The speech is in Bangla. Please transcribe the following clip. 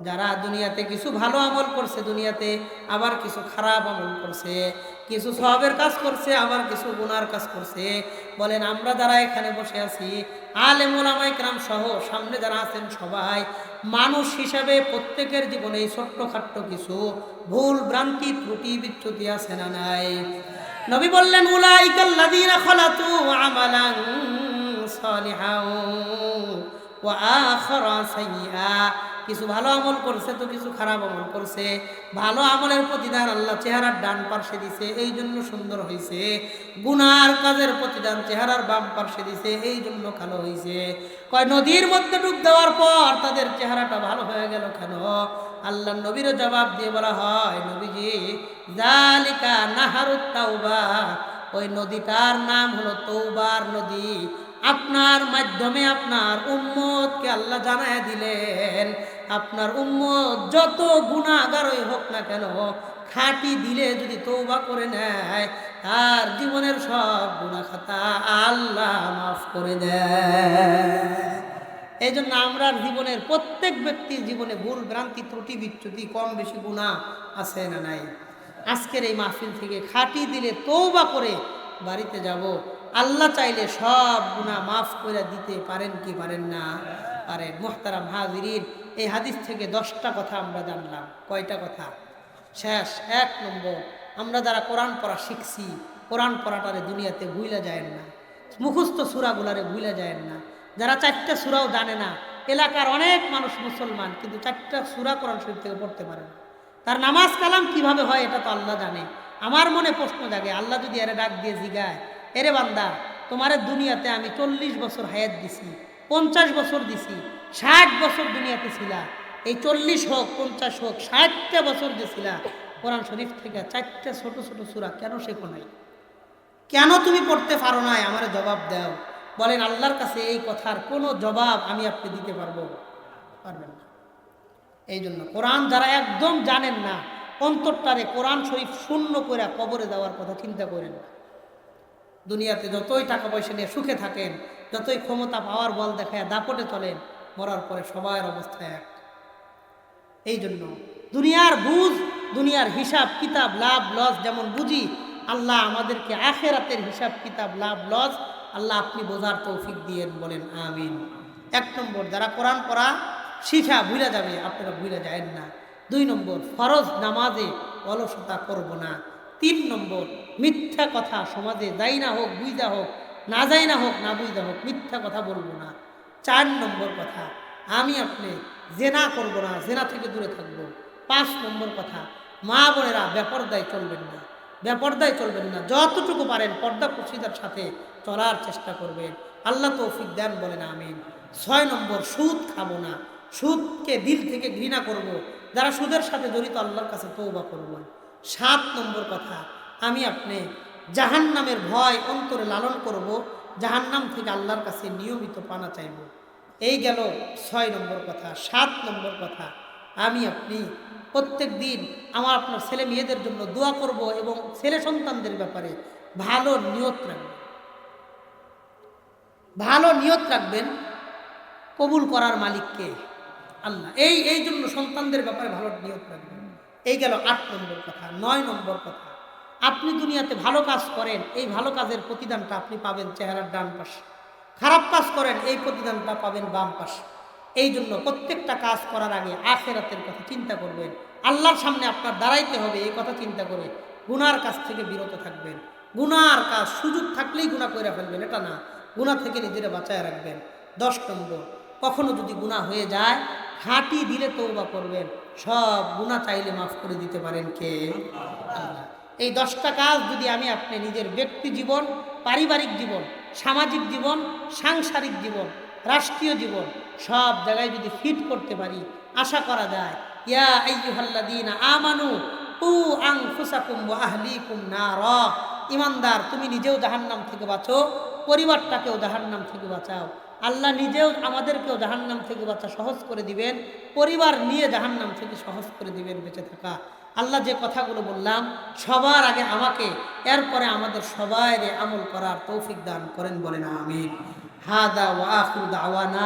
যারা দুনিয়াতে কিছু ভালো আমল করছে, দুনিয়াতে আবার কিছু খারাপ আমল করছে, কিছু সবের কাজ করছে, আবার কিছু গুনার কাজ করছে, বলেন আমরা যারা এখানে বসে আছি, আলেম ওলামাই ক্রাম সহ সামনে যারা আছেন সবাই, মানুষ হিসাবে প্রত্যেকের জীবনে এই ছোট্টখাট্ট কিছু ভুল, ভ্রান্তি, ত্রুটি, বিচ্যুতি আছে না নাই? নবী বললেন উলাইকাল্লাযীনা খালাতু কিছু ভালো আমল করছে, তো কিছু খারাপ আমল করছে। ভালো আমলের প্রতিদান আল্লাহ চেহারার ডান পার্শ্বে দিছে, এই জন্য সুন্দর হয়েছে গুনার কাজের প্রতিদান চেহারার বাম পার্শ্বে দিছে, এই জন্য কালো হয়েছে কয়, নদীর মধ্যে ডুব দেওয়ার পর তাদের চেহারাটা ভালো হয়ে গেল কেন? আল্লাহ নবীরও জবাব দিয়ে বলা হয়, নবীজি জালিকা নাহারুত ওই নদীটার নাম হলো তৌবার নদী। আপনার মাধ্যমে আপনার উম্মতকে আল্লাহ জানায় দিলেন, আপনার উম্মত যত গুণাগারই হোক না কেন, খাঁটি দিলে যদি তৌবা করে নেয়, তার জীবনের সব গুণা খাতা আল্লাহ মাফ করে দেয়। এই জন্য আমরা জীবনের প্রত্যেক ব্যক্তির জীবনে ভুল ভ্রান্তি, ত্রুটি, বিচ্যুতি, কম বেশি গুণা আছে না নাই? আজকের এই মাহফিল থেকে খাঁটি দিলে তৌবা করে বাড়িতে যাব। আল্লাহ চাইলে সব গুণা মাফ করে দিতে পারেন কি পারেন না? পারেন। মোহতারাম হাজিরিন, এই হাদিস থেকে দশটা কথা আমরা জানলাম। কয়টা কথা? শেষ, এক নম্বর, আমরা যারা কোরআন পড়া শিখছি, কোরআন পড়াটারে দুনিয়াতে ভুইলা যায় না। মুখস্থ সুরাগুলারে ভুইলা যায় না। যারা চারটা সুরাও জানে না, এলাকার অনেক মানুষ মুসলমান, কিন্তু চারটা সুরা কোরআন শরীফ থেকে পড়তে পারে না। তার নামাজ কালাম কীভাবে হয় এটা তো আল্লাহ জানে। আমার মনে প্রশ্ন জাগে, আল্লাহ যদি এরে ডাক দিয়ে জিগায় এরে বান্দা, তোমারে দুনিয়াতে আমি চল্লিশ বছর হায়াত দিছি, পঞ্চাশ বছর দিছি, ষাট বছর দুনিয়াতে ছিলা। এই চল্লিশ হোক, পঞ্চাশ হোক, ষাটটা বছর যে কোরআন শরীফ থেকে চারটা ছোট ছোট সুরা কেন শেখো নাই? কেন তুমি পড়তে পারো নাই? আমার জবাব দাও। বলেন, আল্লাহর কাছে এই কথার কোনো জবাব আমি আপনি দিতে পারব? পারবেন না। এই জন্য কোরআন যারা একদম জানেন না, অন্তরটারে কোরআন শরীফ শূন্য করে কবরে দেওয়ার কথা চিন্তা করেন না। দুনিয়াতে যতই টাকা পয়সা নিয়ে সুখে থাকেন, যতই ক্ষমতা পাওয়ার বল দেখায় দাপটে চলেন, মরার পরে সবার অবস্থা এক। এই জন্য দুনিয়ার বুঝ, দুনিয়ার হিসাব, কিতাব, লাভ, লস যেমন বুঝি, আল্লাহ আমাদেরকে আখেরাতের হিসাব, কিতাব, লাভ, লস, আল্লাহ আপনি বোঝার তৌফিক দিয়েন বলেন, আমিন। এক নম্বর, যারা কোরআন পড়া শিখা ভুলে যাবে, আপনারা ভুলে যায়েন না। দুই নম্বর, ফরজ নামাজে অলসতা করব না। তিন নম্বর মিথ্যা কথা সমাজে যাই না হোক, বুঝা হোক, না যাই না হোক, না বুঝা হোক, মিথ্যা কথা বলব না। চার নম্বর কথা, আমি আপনি জেনা করব না, জেনা থেকে দূরে থাকব। পাঁচ নম্বর কথা, মা বোনেরা বেপরদায় চলবেন না, বেপরদায় চলবেন না। যতটুকু পারেন পর্দা প্রসিদার সাথে চলার চেষ্টা করবেন। আল্লাহ তৌফিক দেন বলেন, আমিন। ছয় নম্বর, সুদ খাব না। সুদকে দিল থেকে ঘৃণা করব। যারা সুদের সাথে জড়িত, আল্লাহর কাছে তৌবা করব। সাত নম্বর কথা আমি আপনি জাহান্নামের ভয় অন্তরে লালন করব, জাহান্নাম থেকে আল্লাহর কাছে নিয়মিত পানা চাইব। এই গেল ছয় নম্বর কথা, সাত নম্বর কথা। আমি আপনি প্রত্যেক দিন আমার আপনার ছেলে মেয়েদের জন্য দোয়া করব এবং ছেলে সন্তানদের ব্যাপারে ভালো নিয়ত রাখবেন। ভালো নিয়ত রাখবেন, কবুল করার মালিককে আল্লাহ। এই এই জন্য সন্তানদের ব্যাপারে ভালো নিয়ত রাখবেন। এই গেল আট নম্বর কথা, নয় নম্বর কথা। আপনি দুনিয়াতে ভালো কাজ করেন, এই ভালো কাজের প্রতিদানটা আপনি পাবেন চেহারার ডান পাশে। খারাপ কাজ করেন, এই প্রতিদানটা পাবেন বাম পাশে। এই জন্য প্রত্যেকটা কাজ করার আগে আখেরাতের কথা চিন্তা করবেন। আল্লাহর সামনে আপনার দাঁড়াইতে হবে, এই কথা চিন্তা করে গুনার কাছ থেকে বিরত থাকবেন। গুনার কাজ, সুযোগ থাকলেই গুণা করে ফেলবেন, এটা না। গুণা থেকে নিজেরা বাঁচায় রাখবেন। দশ নম্বর, কখনো যদি গুণা হয়ে যায় হাঁটি দিলে তৌবা করবেন। সব গুণা চাইলে মাফ করে দিতে পারেন কে? আল্লাহ। এই দশটা কাজ যদি আমি আপনি নিজের ব্যক্তি জীবন, পারিবারিক জীবন, সামাজিক জীবন, সাংসারিক জীবন, রাষ্ট্রীয় জীবন, সব জায়গায় যদি ফিট করতে পারি, আশা করা যায়, ইয়া আইয়ুহাল্লাযীনা আমানু উ আনফুসাকুম ওয়া আহলিকুম র ইমানদার, তুমি নিজেও জাহান্নাম থেকে বাঁচো, পরিবারটাকেও জাহান্নাম থেকে বাঁচাও। আল্লাহ নিজেও আমাদেরকেও জাহান্নাম থেকে বাঁচা সহজ করে দিবেন, পরিবার নিয়ে জাহান্নাম থেকে সহজ করে দিবেন, বেঁচে থাকা। আল্লাহ যে কথাগুলো বললাম, সবার আগে আমাকে, এরপরে আমাদের সবাই আমল করার তৌফিক দান করেন বলেন হা দা ওয়া আখিরু দাওয়ানা